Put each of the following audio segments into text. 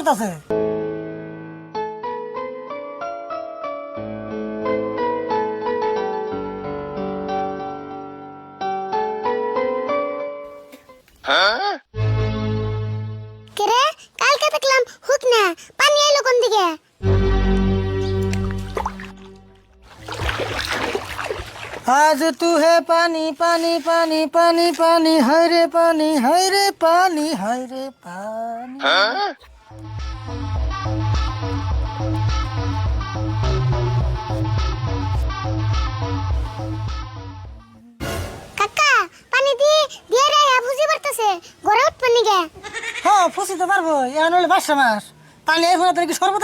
করতেছে কেরে কালকে দেখলাম হুক না পানি এলো কোন দিকে आज तू है पानी पानी पानी पानी पानी हाय रे पानी हाय रे पानी हाय रे पानी কাকা পানি দি দিয়ে রে বুঝি পড়তেছে গড়ে উঠ পানি গে। হ্যাঁ ফুসি তো পারব এখন হলে বাসা মাস। পানি এখন তোর কি সর্বত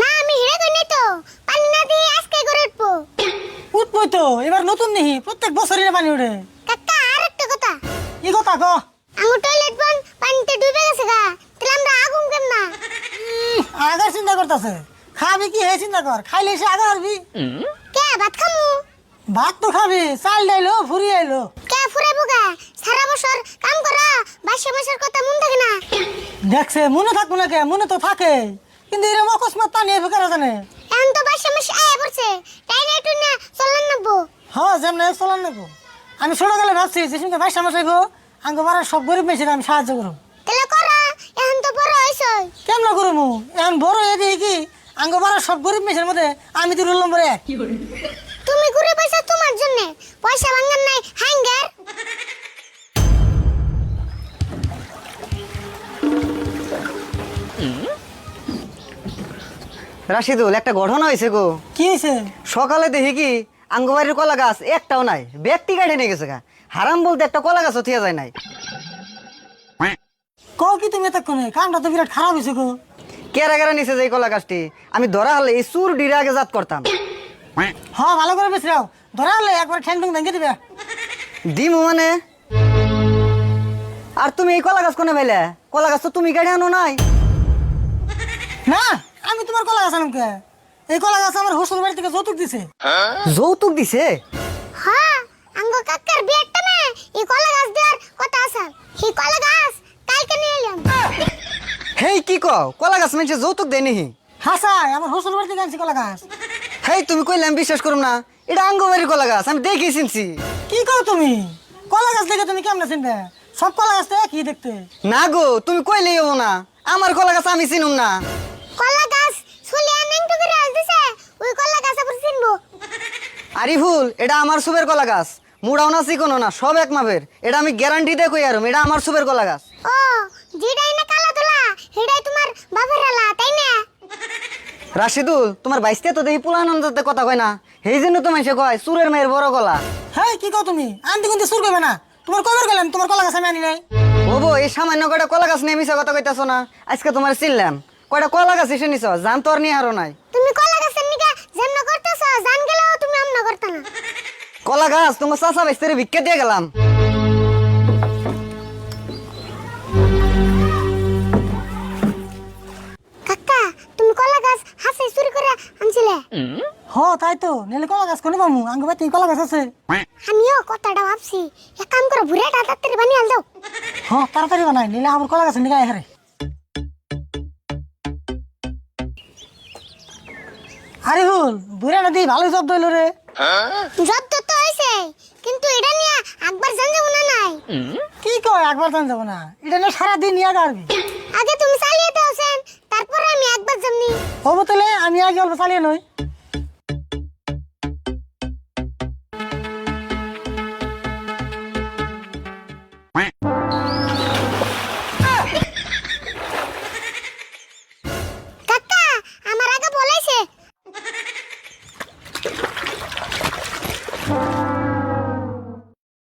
না আমি কই নাই তো। পানি না দিয়ে আজকে গড়ে উঠবো। উঠবই তো এবার নতুন নিহি প্রত্যেক বছরই পানি উঠে কাকা আর একটা কথা। কি কথা ক আঙ্গু টয়লেট পানিতে ডুবে গেছে গা। তাহলে আমরা আগুন কেন না আগার চিন্তা করতেছে। খাবি কি হে চিন্তা কর খাইলে সে আগা হারবি কে ভাত খামু? ভাত তো খাবি চাল ডাইলো ফুরি আইলো। কে ফুরাইবো গা? সারা বছর কাম করা বাইশে মাসের কথা মন থাকে না। দেখছে মনে থাকব না কে মনে তো থাকে। কিন্তু এরকম অকস্মাত পানি এসে কারা জানে? এখন তো বাইশে মাস আয়া পড়ছে তাই না একটু না চলেন নাবো হ্যাঁ যেমন চলার নেব আমি ছোট গেলে ভাবছি যে সঙ্গে বাইশ মাস আইবো আঙ্গ বাড়ার সব গরিব মেয়েছে আমি সাহায্য করব তাহলে করা এখন তো বড় হয়েছে কেমন করব এখন বড় হয়ে দিয়ে কি আঙ্গ বাড়ার সব গরিব মেয়েছের মধ্যে আমি তো রুল নম্বর এক। তুমি ঘুরে পয়সা তোমার জন্য। পয়সা ভাঙার নাই হ্যাঙ্গার রাশিদুল একটা ঘটনা হয়েছে গো। কি হয়েছে সকালে দেখি কি আঙ্গবাড়ির কলা গাছ একটাও নাই। ব্যক্তি কাটে নিয়ে গেছে গা। হারাম বলতে একটা কলা গাছও থিয়া যায় নাই। কও কি তুমি এতক্ষণে? কামটা তো বিরাট খারাপ হয়েছে গো। কেরা কেরা নিচে যে কলা গাছটি আমি ধরা হলে এই সুর ডিরে আগে জাত করতাম। হ্যাঁ ভালো করে বেশ রাও ধরা হলে একবার ঠ্যাং ঠ্যাং ভেঙে দিবে। দিমু মানে? আর তুমি এই কলা গাছ কোনে পাইলে? কলা গাছ তো তুমি গাড়ি আনো নাই। না আমি তোমার কলা গাছ আনম কে? এই কলা গাছ আমার বাড়ি থেকে যৌতুক দিছে। যৌতুক দিছে? হ্যাঁ আঙ্গ কাকার টাইমে এই কলা গাছ দেওয়ার কথা আছে। এই কলা গাছ কালকে নিয়ে এলাম। হেই কি কও? কলা গাছ মানে যৌতুক দেয় নিহি হাসাই আমার হোস্টেল বাড়ি থেকে আনছি কলা গাছ। হেই তুমি কইলে আমি বিশ্বাস করুম না। এটা আঙ্গবাড়ির কলা গাছ আমি দেখি চিনছি। কি কও তুমি? কলা গাছ দেখে তুমি কেমন চিনবে? সব কলা গাছ তো একই দেখতে। না গো তুমি কইলেই হব না। আমার কলা গাছ আমি চিনুম না। কলা গাছ ছুলিয়া নেংটু করে আল দিছে ওই কলা গাছ আবার চিনবো আরিফুল এটা আমার সুবের কলা গাছ। মুড়াও না চিকনো না সব এক মাপের। এটা আমি গ্যারান্টি দিয়ে কই আরম এটা আমার সুবের কলা গাছ। ও যেটাই না কালা তোলা সেটাই তোমার বাপের আলা তাই না? রাশিদুল তোমার বাইসতে তো দেখি পুলানন্দতে কথা কয় না। সেই জন্য তো মানুষে কয় সুরের মায়ের বড় গলা হ্যাঁ কি কও তুমি? আনতে কিন্তু সুর করবে না? তোমার কবার গেলাম তোমার কলা গাছ আমি আনি নাই। ওবো এই সামান্য কয়টা কলা গাছ নিয়ে মিশা কথা কইতাছো না? আজকে তোমার চিনলাম। কয়টা কলা গাছ এসে নিছ? জান তোর নিয়ে আরও নাই তুমি কলা গাছের নিকা যেমন করতেছ জান গেলেও তুমি আমনা করতে না কলা গাছ তোমার চাচা বাইস্তারে ভিক্ষা দিয়ে গেলাম। কাকা তুমি কলা গাছ হাসে চুরি করে আনছিলে? হ তাই তো। নিলে কলা গাছ কোনে পামু? আঙ্গ বাড়িতে কলা গাছ আছে। আমিও কথাটা ভাবছি। এক কাম করো তাড়াতাড়ি বানিয়ে আল দাও হ তাড়াতাড়ি বানাই নিলে আমার কলা গাছ নিয়ে হারে। আরে হুল বুড়া নদী ভালোই জব দইল রে। যত কিন্তু এটা নিয়ে একবার জান যাব না নাই। কি কয় একবার জান যাব না এটা নিয়ে সারাদিন নিয়ে গাড়বি। আগে তুমি চালিয়ে দাও সেন। তারপরে আমি একবার জামনি হব তাহলে আমি আগে অল্প চালিয়ে নই